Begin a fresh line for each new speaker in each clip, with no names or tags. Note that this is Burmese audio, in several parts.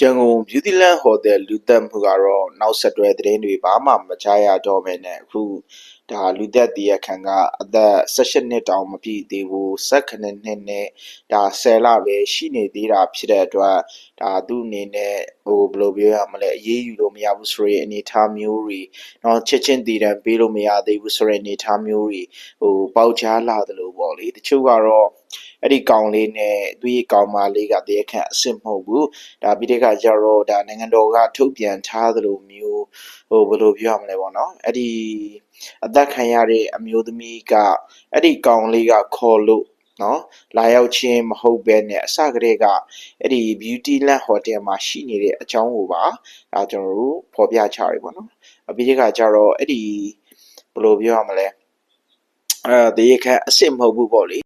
ရန်ကုန် Beautyland Hotel လူသက်မှုကတော့နောက်ဆက်တွဲသတင်းတွေဘာမှမကြားရတော့ဘဲနဲ့အခုဒါလူသက်တရခန်ကအသက်18နှစ်တောင်မပြည့်သေးဘူး18နှစ်နဲ့ဒါ10လပဲရှိနေသေးတာဖြစ်တဲ့အတွက်ဒါသူ့အနေနဲ့ဟိုဘယ်လိုပြောရမလဲအေးအေးယူလို့မရဘူးဆိုရင်အနေထားမျိုးတွေတော့ချက်ချင်းတည်တံပေးလို့မရသေးဘူးဆိုရင်အနေထားမျိုးတွေဟိုပေါက်ကြားလာသလိုပေါ့လေတချို့ကတော့ အဲ့ဒီကောင်လေးနဲ့သူ့ရဲ့ကောင်မလေးကတရခန်အစ်စ်မဟုတ်ဘူးဒါပြီးတဲ့အခါကျတော့ဒါနိုင်ငံတော်ကထုတ်ပြန်ထားသလိုမျိုးဟိုဘယ်လိုပြောရမလဲပေါ့နော်အဲ့ဒီအသက်ခံရတဲ့အမျိုးသမီးကအဲ့ဒီကောင်လေးကခေါ်လို့နော်လာရောက်ခြင်းမဟုတ်ဘဲနဲ့အစကတည်းကအဲ့ဒီ Beautyland Hotel မှာရှိနေတဲ့အကြောင်းကိုပါဒါကျွန်တော်တို့ဖော်ပြချရပေါ့နော်အပြီးတဲ့အခါကျတော့အဲ့ဒီဘယ်လိုပြောရမလဲအဲတရေခန့်အစ်စ်မဟုတ်ဘူးပေါ့လေ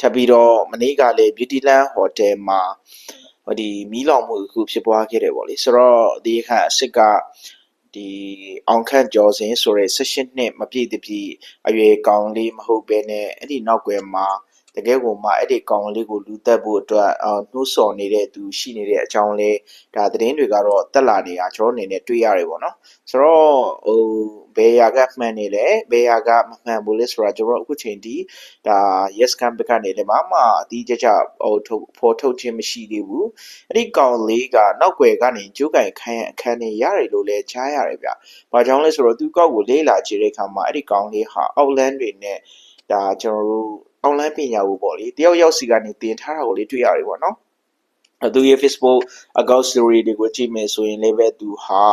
ထပ်ပြီးတော့မနေ့ကလည်း Beautyland Hotel မှာဟိုဒီမီးလောင်မှုအခုဖြစ်ပွားခဲ့တယ်ပေါ့လေဆိုတော့ဒီအခါအစ်စ်ကဒီအောင်ခန့်ကျော်စင်ဆိုတဲ့16နှစ်မပြည့်တပြည့်အရွယ်ကောင်လေးမဟုတ်ပဲနဲ့အဲ့ဒီနောက်ွယ်မှာတကယ်ကိုမှအဲ့ဒီကောင်လေးကိုလူသက်ဖို့အတွက်အာနှိုးဆော်နေတဲ့သူရှိနေတဲ့အကြောင်းလေးဒါသတင်းတွေကတော့တက်လာနေတာကျွန်တော်အနေနဲ့တွေ့ရတယ်ပေါ့နော်ဆိုတော့ဟို ဘယ်ရာကမှန်နေလဲဘယ်ရာကမမှန်ဘူးလဲဆိုတာကျွန်တော်အခုချိန်ဒီဒါ yes camp ကနေလည်းမမအတီးကြကြဟိုထုတ်ဖော်ထုတ်ခြင်းမရှိသေးဘူးအဲ့ဒီကောင်လေးကနောက်ွယ်ကနေကျိုးကင်ခိုင်းအခန်းနေရတယ်လို့လည်းကြားရတယ်ဗျ။ဘာကြောင့်လဲဆိုတော့သူကောက်ကိုလေးလာကြည့်တဲ့အခါမှာအဲ့ဒီကောင်လေးဟာအောက်လန်းတွေနဲ့ဒါကျွန်တော်တို့အောက်လန်းပညာကိုပေါ့လေတယောက်ယောက်စီကနေတင်ထားတာကိုလေးတွေ့ရတယ်ပေါ့နော်။ သူရဲ့ Facebook account story တွေကိုကြည့်မယ်ဆိုရင်လည်းပဲသူဟာ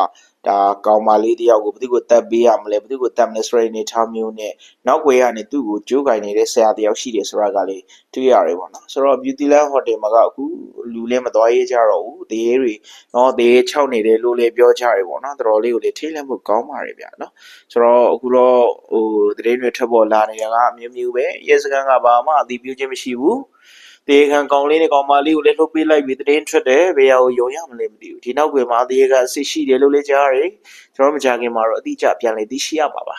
ဒါကောင်မလေးတယောက်ကိုဘယ်သူကိုတက်ပေးရမလဲဘယ်သူကိုတက်မလဲဆိုတဲ့အနေထားမျိုးနဲ့နောက်ွယ်ကနေသူ့ကိုကြိုးကင်နေတဲ့ဆရာတယောက်ရှိတယ်ဆိုတာကလေးတွေ့ရတယ်ပေါ့နော်ဆိုတော့ Beautyland Hotel မှာကအခုလူလည်းမသွားရေးကြတော့ဘူးတရေတွေနော်တရေ၆နေတယ်လို့လည်းပြောကြတယ်ပေါ့နော်တော်တော်လေးကိုလည်းထိတ်လန့်မှုကောင်းပါတယ်ဗျာနော်ဆိုတော့အခုတော့ဟိုသတင်းတွေထပ်ပေါ်လာနေတာကအမျိုးမျိုးပဲရဲစခန်းကဘာမှအသိပြုခြင်းမရှိဘူး တေခံကောင်လေးနဲ့ကောင်မလေးကိုလည်းလှုပ်ပေးလိုက်ပြီးတရင်ထွက်တယ်ဘယ်ဟာကိုယုံရမလဲမသိဘူးဒီနောက်ွယ်မှာတေကအစ်ရှိတယ်လို့လည်းကြားရတယ်ကျွန်တော်မကြခင်မှာတော့အတိအကျပြန်လည်သိရှိရပါပါ